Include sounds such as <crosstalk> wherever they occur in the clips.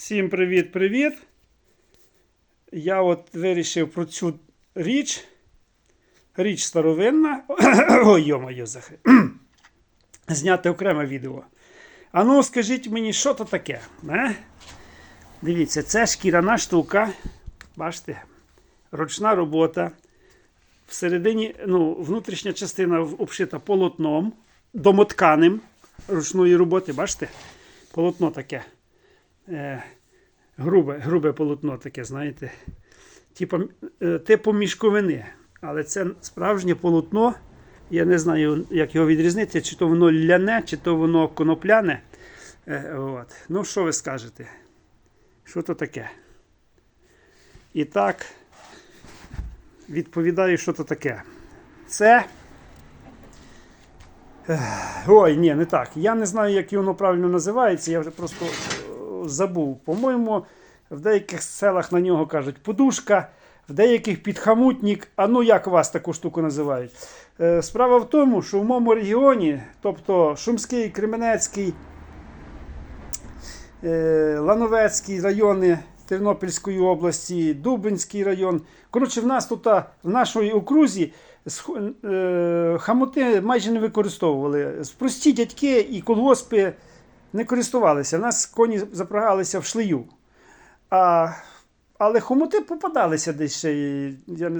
Всім привіт-привіт. Я от вирішив про цю річ. Річ старовинна. <coughs> Ой, йо-моє, захи. <coughs> Зняти окреме відео. А ну, скажіть мені, що то таке? Не? Дивіться, це шкіряна штука. Бачите? Ручна робота. Всередині, ну, внутрішня частина обшита полотном, домотканим ручної роботи, бачите? Полотно таке. Е, грубе, грубе полотно таке, знаєте. Типу, е, типу мішковини. Але це справжнє полотно. Я не знаю, як його відрізнити, чи то воно ляне, чи то воно конопляне. Е, от. Ну, що ви скажете? Що то таке? І так, відповідаю, що то таке. Це. Ой, ні, не так. Я не знаю, як воно правильно називається. Я вже просто забув. По-моєму, в деяких селах на нього кажуть подушка, в деяких підхамутник. А ну як вас таку штуку називають? Е, Справа в тому, що в моєму регіоні, тобто Шумський, Кременецький, е, Лановецький райони Тернопільської області, Дубинський район. Коротше, в нас тут в нашій окрузі е, хамути майже не використовували. Прості дядьки і колгоспи не користувалися. У нас коні запрягалися в шлею. А, але хомути попадалися десь ще. І,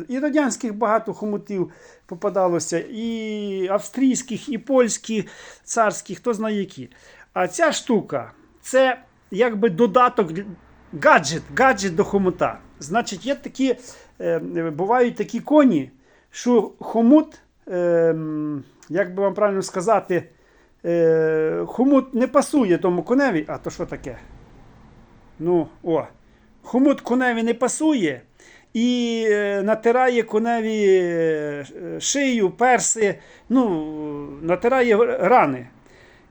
і радянських багато хомутів попадалося, і австрійських, і польських, царських, хто знає які. А ця штука це якби додаток, гаджет, гаджет до хомута. Значить, є такі, е, бувають такі коні, що хомут, е, як би вам правильно сказати, е, хомут не пасує тому коневі. А то що таке? Ну, о, хомут коневі не пасує і е, натирає коневі е, шию, перси, ну, натирає рани.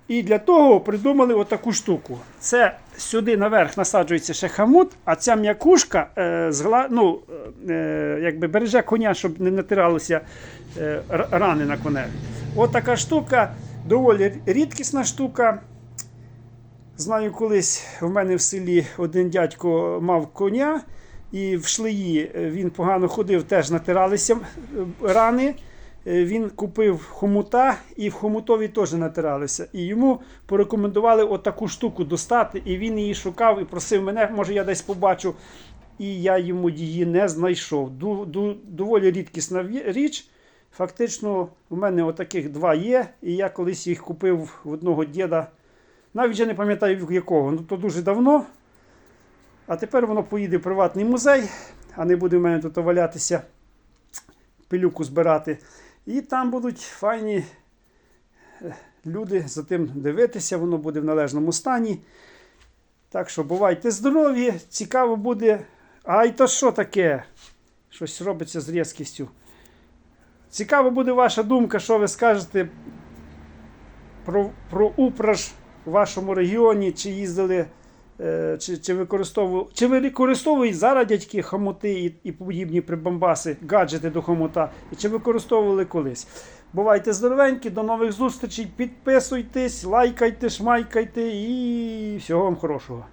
І для того придумали отаку штуку. Це сюди наверх насаджується ще хамут, а ця м'якушка е, згла, ну, е, якби береже коня, щоб не натиралися е, рани на коневі. От штука, доволі рідкісна штука. Знаю, колись в мене в селі один дядько мав коня, і в шлеї він погано ходив, теж натиралися е, рани. Е, Він купив хомута і в хомутові теж натиралися. І йому порекомендували отаку штуку достати, і він її шукав і просив мене, може я десь побачу. І я йому її не знайшов. Доволі рідкісна річ. Фактично, у мене отаких два є, і я колись їх купив в одного діда. Навіть вже не пам'ятаю в якого, ну то дуже давно. А тепер воно поїде в приватний музей, а не буде в мене тут валятися, пилюку збирати. І там будуть файні е, люди за тим дивитися, воно буде в належному стані. Так що бувайте здорові, цікаво буде. А й то що таке? Щось робиться з різкістю. Цікаво буде ваша думка, що ви скажете про, про упраж в вашому регіоні, чи їздили, е, чи, чи використовували, чи ви використовують зараз дядьки хомути і, і подібні прибамбаси, гаджети до хомута, і чи використовували колись. Бувайте здоровенькі, до нових зустрічей, підписуйтесь, лайкайте, шмайкайте і всього вам хорошого.